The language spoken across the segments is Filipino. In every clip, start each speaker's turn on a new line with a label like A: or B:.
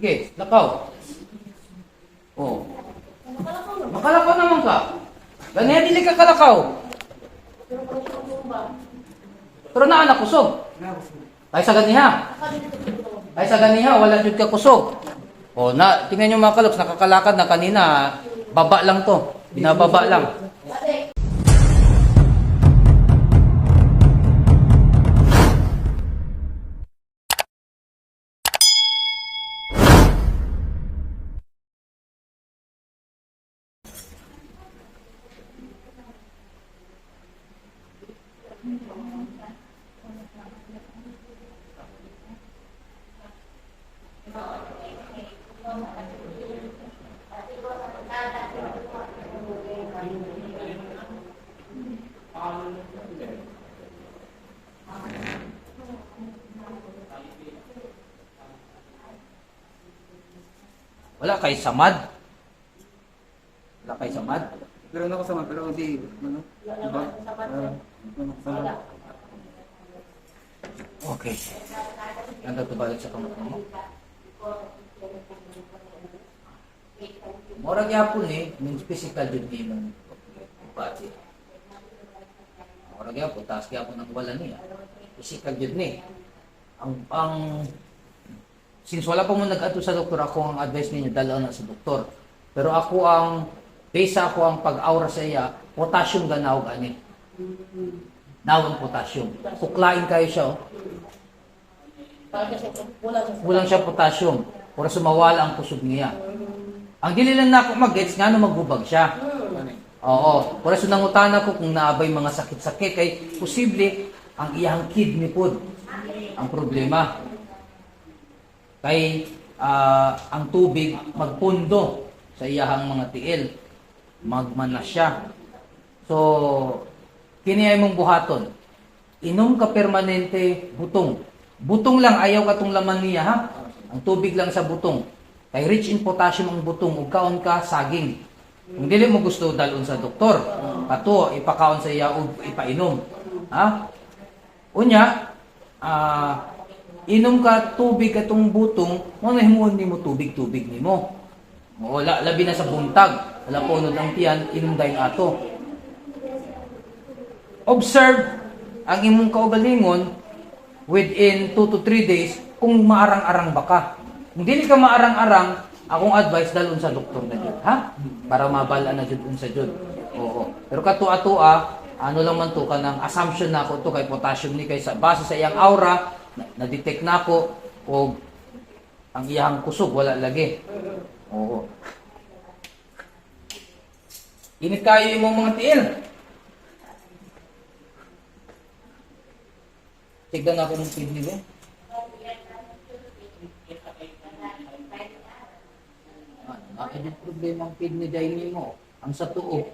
A: Sige, lakaw. Oh. Makalakaw naman ka. Ganyan, dili ka kalakaw. Pero na anak kusog. Ay sa ganiha. Ay sa ganiha, wala jud ka kusog. Oh, na tingnan niyo mga kaloks, nakakalakad na kanina. Baba lang to. Binababa lang. Wala kay samad. Wala kay samad.
B: Pero ano kasama, pero hindi, ano? Diba? Kasama?
A: Okay. Nanda to balik sa kamot mo. Mora gyapon eh, yung physical duty mo body. Mora gyapon, taas gyapon ang wala niya. Physical jud ni. Ang ang since wala pa mo nag-ato sa doktor, ako ang advice ninyo dalaw na sa doktor. Pero ako ang base ako ang pag-aura sa iya, potassium ganaw gani. Nawang potassium. Kuklain kayo siya oh. Kulang siya potassium. Para sumawala ang kusog niya. Ang dili lang na ako mag-gets nga na magbubag siya. Oo. Para sa nangutana ko kung naabay mga sakit-sakit kay posible ang iyang kidney pod ang problema. Kay ah, ang tubig magpundo sa iyahang mga tiil. Magmana siya. So, kini ay mong buhaton. Inom ka permanente butong. Butong lang ayaw katong laman niya ha. Ang tubig lang sa butong. Kay rich in potassium ang butong ug kaon ka saging. Kung dili mo gusto dalon sa doktor, kato ipakaon sa iya ug ipainom. Ha? Unya, ah inom ka tubig katong butong, mo na himuon nimo tubig-tubig nimo. Wala labi na sa buntag. Wala po unod ang tiyan, inom dayon ato. Observe ang imong kaugalingon within 2 to 3 days kung maarang-arang ba ka. Kung dili ka maarang-arang, akong advice dalon sa doktor na jud, ha? Para mabala na jud unsa jud. Oo. Pero katua-tua, ano lang man to kanang assumption na ako to kay potassium ni kay sa base sa iyang aura, na- na-detect na ako og ang iyang kusog wala lagi. Oo. Init kayo imong mga tiil. Tignan ako ng kidney ko. Ah, ah, yung problema ang kidney dahil mo. Ang sa tuo.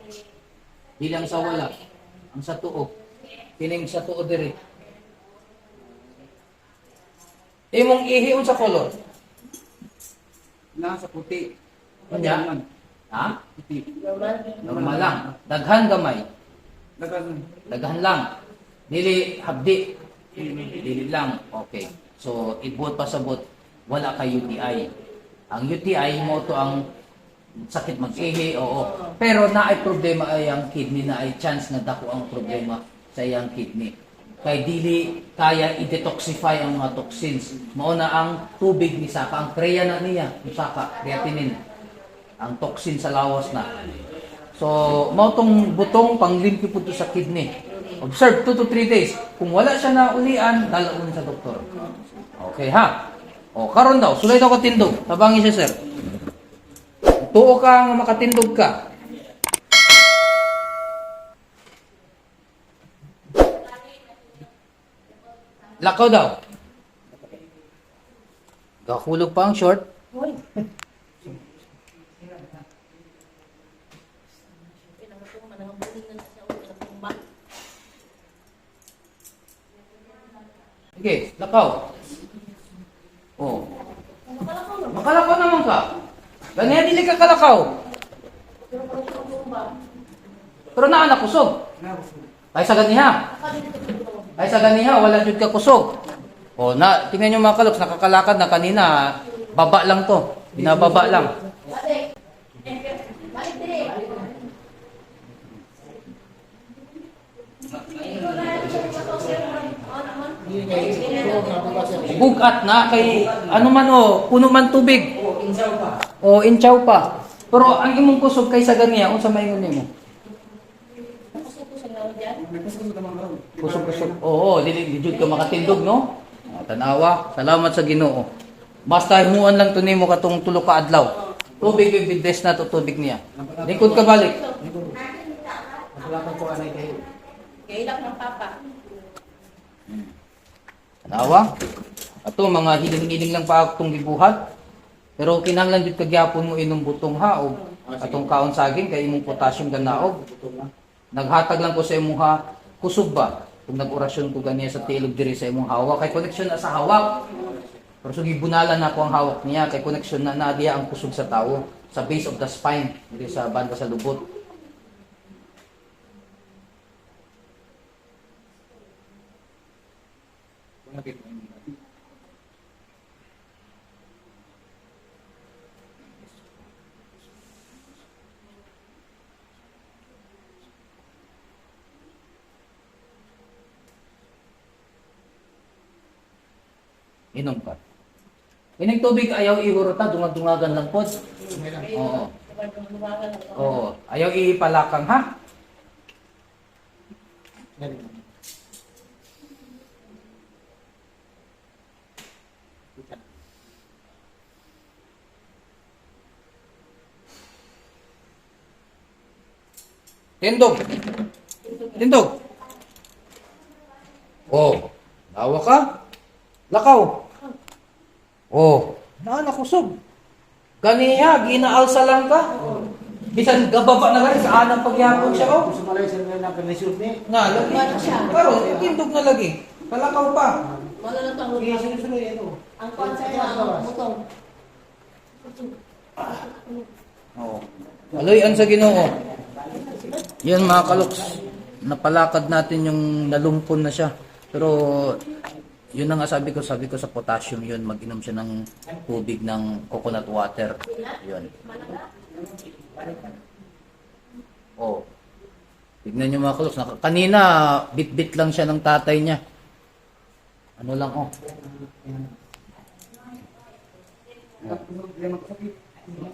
A: Di lang sa wala. Ang sa tuo. Kining sa tuo diri. Imong ihiyon sa kolor.
B: Nasa puti.
A: Kanya?
B: Naman.
A: Ha?
B: Puti.
A: Normal lang. Daghan gamay.
B: Dagan.
A: Daghan lang. Dili habdi. Dili lang. Okay. So, ibot pa sa bot, wala kay UTI. Ang UTI mo to ang sakit mag-ihi, oo. Pero na ay problema ay ang kidney na ay chance na dako ang problema sa iyang kidney. Kay dili kaya i-detoxify ang mga toxins. Mao na ang tubig ni Saka, ang kreya na niya, yung Saka, creatinine. Ang toxin sa lawas na. So, mao tong butong panglimpyo po sa kidney. Observe 2 to 3 days. Kung wala siya na ulian, dalaon sa doktor. Okay ha? O, karon daw, sulay daw katindog. Tabangi siya, sir. Tuo ka nga makatindog ka. Lakaw daw. Gahulog pa ang short. Sige, lakaw. Oh. Makalakaw naman ka. Ganyan, dili ka kalakaw. Pero na anak kusog. Ay sa ganiha. Ay sa ganiha, wala jud ka kusog. Oh, na tingnan niyo mga kaloks, nakakalakad na kanina. baba lang to. Binababa lang. Bugat na kay ano man o, puno man tubig. O inchaw pa. Pero ang imong kusog kay sa ganiya, unsa maingon nimo? Kusog-kusog. Oo, dili di jud ka makatindog no? Ah, Tanawa, salamat sa Ginoo. Basta himuan lang to nimo katong tulo ka adlaw. Tubig bibigdes na to tubig niya. Lingkod ka balik.
B: Wala ko anay kay
C: Kailak ng papa.
A: Tanawa. Ato mga hiling-hiling lang pa akong gibuhat. Pero kinahanglan jud kagyapon mo inom butong haog atong kaon saging kay imong potassium ganaog. Naghatag lang ko sa imong ha kusog ba kung nag-orasyon ko ganiya sa tilog diri sa imong hawak kay connection na sa hawak. Pero sugi bunalan na ako ang hawak niya kay connection na na diya ang kusog sa tawo sa base of the spine diri sa banda sa lubot. Inom ka. Ining tubig ayaw ihurota, dungag-dungagan lang pod. Oo. Oo. Ayaw ipalakang ha? Tindog. Tindog. Oh, lawa ka? Lakaw. Oh, naan kusog. Ganiya, ginaalsa lang ka. Bisan gababa na gani sa anang pagyapon siya oh.
B: Sa Malaysia na lang kanisod ni.
A: Nga, lagi. Pero, tindog na lagi. Kalakaw pa.
C: Wala na tang
B: Kaya yan oh.
C: Ang konsep na butong.
A: Oo. Aloy, sa ginoo. Yan mga kaloks. Napalakad natin yung nalumpon na siya. Pero, yun na nga sabi ko, sabi ko sa potassium yun, mag-inom siya ng tubig ng coconut water. Yun. Oh. Tignan niyo mga kaloks. Naka- Kanina, bit-bit lang siya ng tatay niya. Ano lang, oh.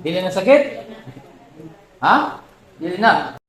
A: Dili na sakit? Ha? Dili na.